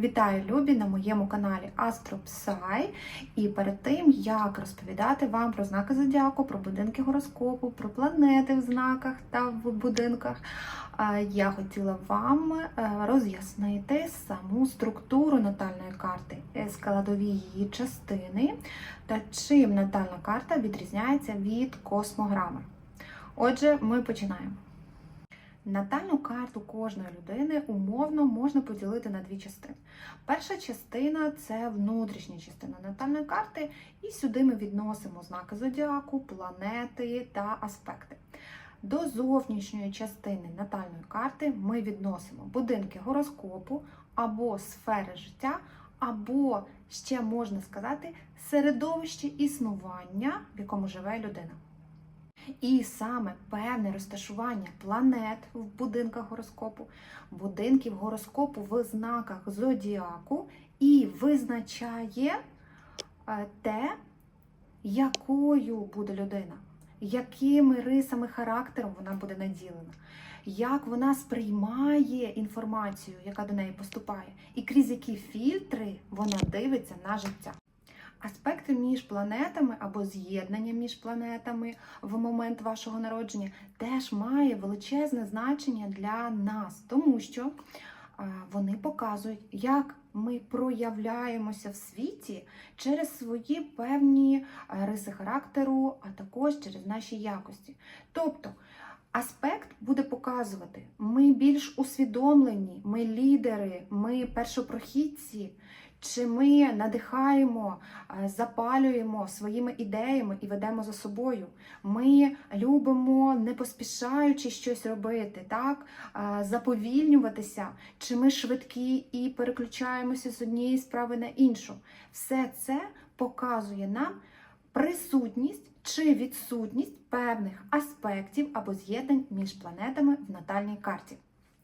Вітаю, любі, на моєму каналі AstroPsy. І перед тим, як розповідати вам про знаки зодіаку, про будинки гороскопу, про планети в знаках та в будинках, я хотіла вам е, роз'яснити саму структуру натальної карти, складові її частини та чим натальна карта відрізняється від космограми. Отже, ми починаємо. Натальну карту кожної людини умовно можна поділити на дві частини. Перша частина це внутрішня частина натальної карти, і сюди ми відносимо знаки зодіаку, планети та аспекти. До зовнішньої частини натальної карти ми відносимо будинки гороскопу або сфери життя, або ще можна сказати середовище існування, в якому живе людина. І саме певне розташування планет в будинках гороскопу, будинків гороскопу в знаках зодіаку і визначає е, те, якою буде людина, якими рисами характеру вона буде наділена, як вона сприймає інформацію, яка до неї поступає, і крізь які фільтри вона дивиться на життя. Аспекти між планетами або з'єднання між планетами в момент вашого народження теж має величезне значення для нас, тому що вони показують, як ми проявляємося в світі через свої певні риси характеру, а також через наші якості. Тобто аспект буде показувати, ми більш усвідомлені, ми лідери, ми першопрохідці. Чи ми надихаємо, запалюємо своїми ідеями і ведемо за собою? Ми любимо, не поспішаючи щось робити, так? заповільнюватися, чи ми швидкі і переключаємося з однієї справи на іншу? Все це показує нам присутність чи відсутність певних аспектів або з'єднань між планетами в натальній карті.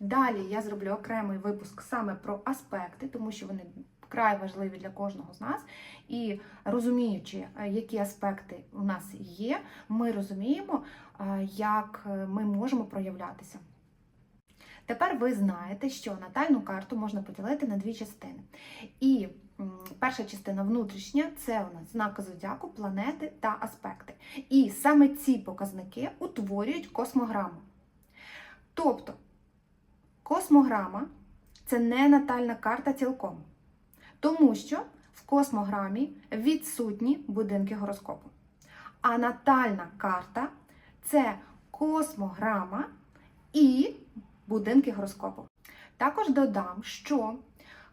Далі я зроблю окремий випуск саме про аспекти, тому що вони вкрай важливі для кожного з нас. І розуміючи, е, які аспекти у нас є, ми розуміємо, е, як е, ми можемо проявлятися. Тепер ви знаєте, що натальну карту можна поділити на дві частини. І перша частина внутрішня це у нас знаки зодіаку, планети та аспекти. І саме ці показники утворюють космограму. Тобто, космограма це не натальна карта цілком. Тому що в космограмі відсутні будинки гороскопу. А натальна карта це космограма і будинки гороскопу. Також додам, що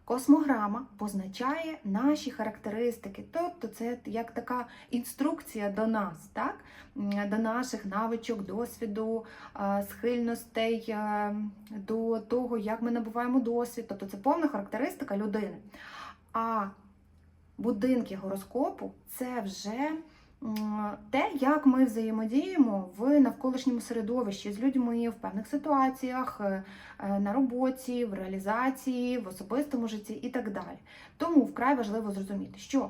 космограма позначає наші характеристики, тобто це як така інструкція до нас, так? до наших навичок, досвіду, схильностей, до того, як ми набуваємо досвід, тобто це повна характеристика людини. А будинки гороскопу це вже те, як ми взаємодіємо в навколишньому середовищі з людьми в певних ситуаціях, е, е, на роботі, в реалізації, в особистому житті і так далі. Тому вкрай важливо зрозуміти, що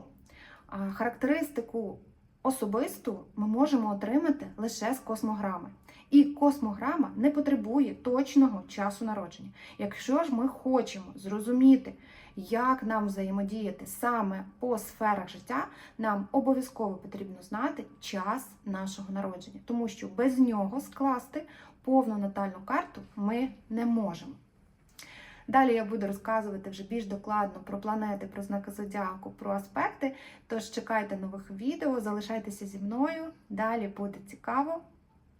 характеристику особисту ми можемо отримати лише з космограми. І космограма не потребує точного часу народження. Якщо ж ми хочемо зрозуміти, як нам взаємодіяти саме по сферах життя, нам обов'язково потрібно знати час нашого народження, тому що без нього скласти повну натальну карту ми не можемо. Далі я буду розказувати вже більш докладно про планети, про знаки зодіаку, про аспекти. Тож чекайте нових відео, залишайтеся зі мною. Далі буде цікаво.